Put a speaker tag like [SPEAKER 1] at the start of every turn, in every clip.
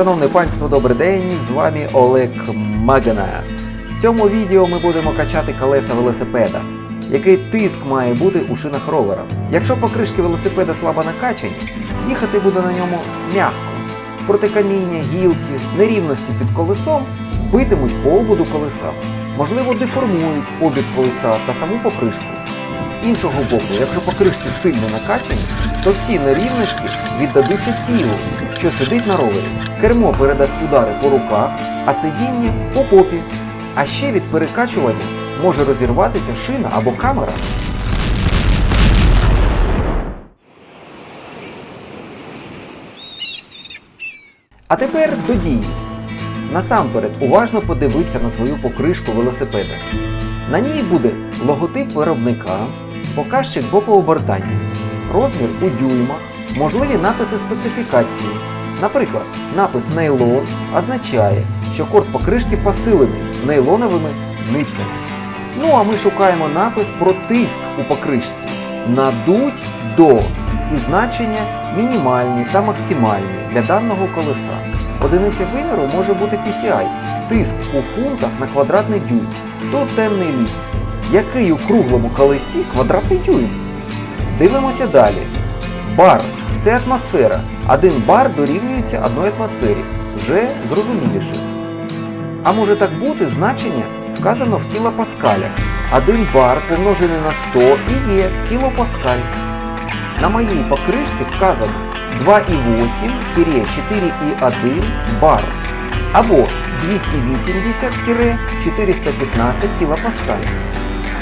[SPEAKER 1] Шановне панство, добрий день! З вами Олег Магнат. В цьому відео ми будемо качати колеса велосипеда. Який тиск має бути у шинах ровера? Якщо покришки велосипеда слабо накачані, їхати буде на ньому м'яко. Проти каміння, гілки, нерівності під колесом битимуть по ободу колеса. Можливо, деформують обід колеса та саму покришку. З іншого боку, якщо покришки сильно накачані, то всі нерівності віддадуться тілу, що сидить на ровері. Кермо передасть удари по руках, а сидіння по попі. А ще від перекачування може розірватися шина або камера. А тепер до дії. Насамперед уважно подивитися на свою покришку велосипеда. На ній буде логотип виробника, показчик боковобертання, розмір у дюймах, можливі написи специфікації. Наприклад, напис нейлон означає, що корд покришки посилений нейлоновими нитками. Ну а ми шукаємо напис про тиск у покришці надуть до і значення мінімальні та максимальні для даного колеса. Одиниця виміру може бути PCI тиск у фунтах на квадратний дюйм, то темний ліс, який у круглому колесі квадратний дюйм. Дивимося далі. Бар це атмосфера. Один бар дорівнюється одній атмосфері. Вже зрозуміліше. А може так бути значення вказано в кілопаскалях. Один бар помножений на 100 і є кілопаскаль. На моїй покришці вказано 2,8-4,1 бар або 280-415 кілопаскаль.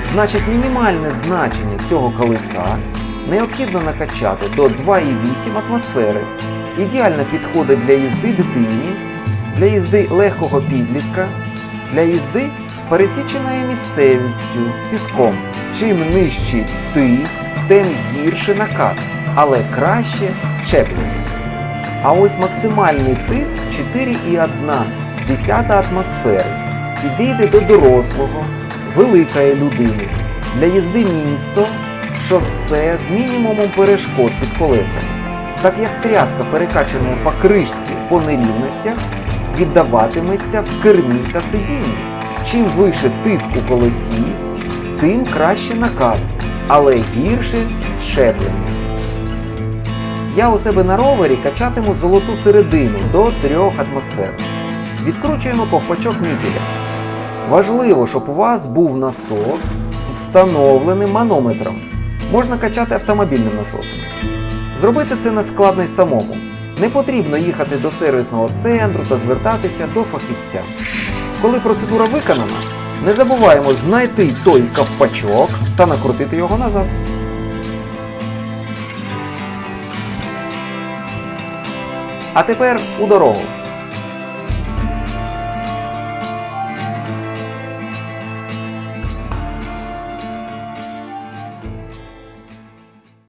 [SPEAKER 1] Значить, мінімальне значення цього колеса необхідно накачати до 2,8 атмосфери. Ідеально підходить для їзди дитині, для їзди легкого підлітка, для їзди пересіченою місцевістю, піском. Чим нижчий тиск, тим гірше накат, але краще щеплення. А ось максимальний тиск 4,1 атмосфери. Підійде до дорослого, великої людини, для їзди місто, шосе з мінімумом перешкод під колесами. Так як тряска перекачаної по кришці по нерівностях віддаватиметься в кермі та сидінні. Чим вище тиск у колесі, тим краще накат, але гірше зщеплення. Я у себе на ровері качатиму золоту середину до 3 атмосфер. Відкручуємо ковпачок ніпіля. Важливо, щоб у вас був насос з встановленим манометром. Можна качати автомобільним насосом. Зробити це не складно й самому. Не потрібно їхати до сервісного центру та звертатися до фахівця. Коли процедура виконана, не забуваємо знайти той ковпачок та накрутити його назад. А тепер у дорогу.